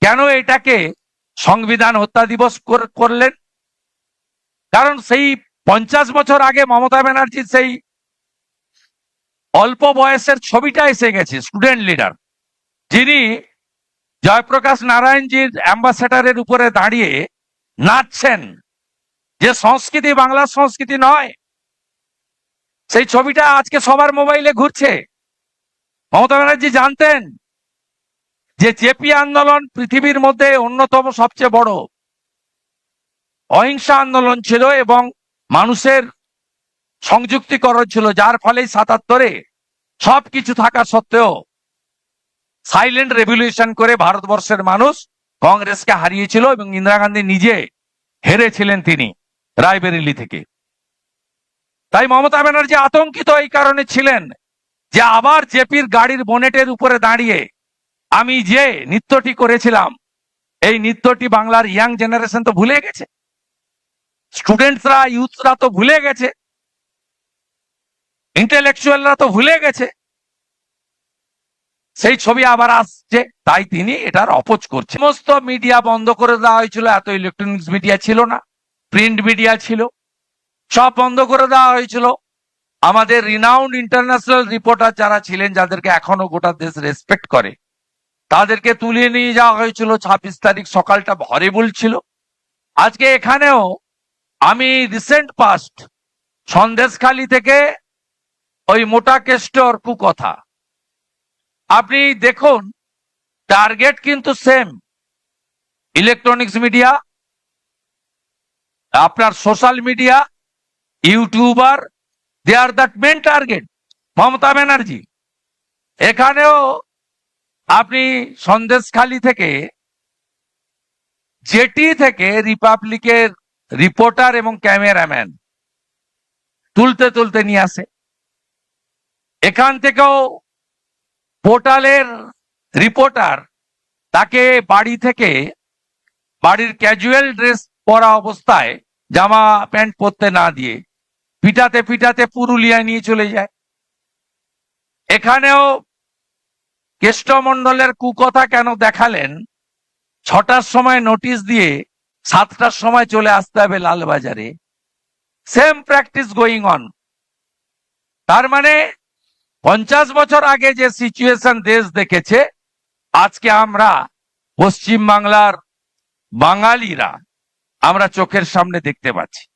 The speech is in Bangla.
কেন এটাকে সংবিধান হত্যা দিবস কর- করলেন? কারণ সেই পঞ্চাশ বছর আগে মমতা ব্যানার্জির সেই অল্প বয়সের ছবিটা এসে গেছে, স্টুডেন্ট লিডার। যিনি জয়প্রকাশ নারায়ণজির অ্যাম্বাসেডারের উপরে দাঁড়িয়ে নাচছেন। যে সংস্কৃতি বাংলার সংস্কৃতি নয়, সেই ছবিটা আজকে সবার মোবাইলে ঘুরছে। মমতা ব্যানার্জি জানতেন যে জেপি আন্দোলন পৃথিবীর মধ্যে অন্যতম সবচেয়ে বড়। অহিংসা আন্দোলন ছিল এবং মানুষের সংযুক্তিকরণ ছিল, যার ফলে সাতাত্তরে সবকিছু থাকা সত্ত্বেও সাইলেন্ট রেভলিউশন করে ভারতবর্ষের মানুষ কংগ্রেসকে হারিয়েছিল এবং ইন্দিরা গান্ধী নিজে হেরেছিলেন তিনি রায়বেরেলি থেকে। তাই মমতা ব্যানার্জি আতঙ্কিত এই কারণে ছিলেন যে আবার জেপির গাড়ির বনেটের উপরে দাঁড়িয়ে আমি যে নৃত্যটি করেছিলাম, এই নৃত্যটি বাংলার ইয়াং জেনারেশন তো ভুলে গেছে। স্টুডেন্টসরা ইউথরা তো ভুলে গেছে। ইন্টেলেকচুয়ালরা তো ভুলে গেছে। সেই ছবি আবার আসছে, তাই তিনি এটার অপোজ করছে সমস্ত মিডিয়া বন্ধ করে দেওয়া হয়েছিল, এত ইলেকট্রনিক্স মিডিয়া ছিল না প্রিন্ট মিডিয়া ছিল। সব বন্ধ করে দেওয়া হয়েছিল। আমাদের রিনাউন্ড ইন্টারন্যাশনাল রিপোর্টার যারা ছিলেন, যাদেরকে এখনও গোটা দেশ রেসপেক্ট করে তাদেরকে তুলে নিয়ে যাওয়া হয়েছিল, ছাব্বিশ তারিখ সকালটা হরেবল ছিল আজকে এখানেও আমি রিসেন্ট পাস্ট সন্দেশখালি থেকে ওই মোটা কেষ্টর কুকথা। আপনি দেখুন টার্গেট কিন্তু সেম ইলেকট্রনিক্স মিডিয়া আপনার social media YouTuber they are that main target Mamata Banerjee. এখানেও আপনি সন্দেশখালি থেকে জেটি থেকে রিপাবলিকের রিপোর্টার এবং ক্যামেরাম্যান তুলতে তুলতে নিয়ে আসে। এখান থেকেও পোর্টালের রিপোর্টার তাকে বাড়ি থেকে বাড়ির ক্যাজুয়াল ড্রেস পরা অবস্থায় জামা প্যান্ট পরতে না দিয়ে পিটাতে পিটাতে পুরুলিয়ায় নিয়ে চলে যায়। এখানেও কেষ্টমণ্ডলের কুকথা কেন দেখালেন? ছটার সময় নোটিশ দিয়ে সাতটার সময় চলে আসতে হবে লালবাজারে। সেম প্র্যাকটিস গোয়িং অন তার মানে পঞ্চাশ বছর আগে যে সিচুয়েশন দেশ দেখেছে, আজকে আমরা পশ্চিম বাংলার বাঙালিরা আমরা চোখের সামনে দেখতে পাচ্ছি।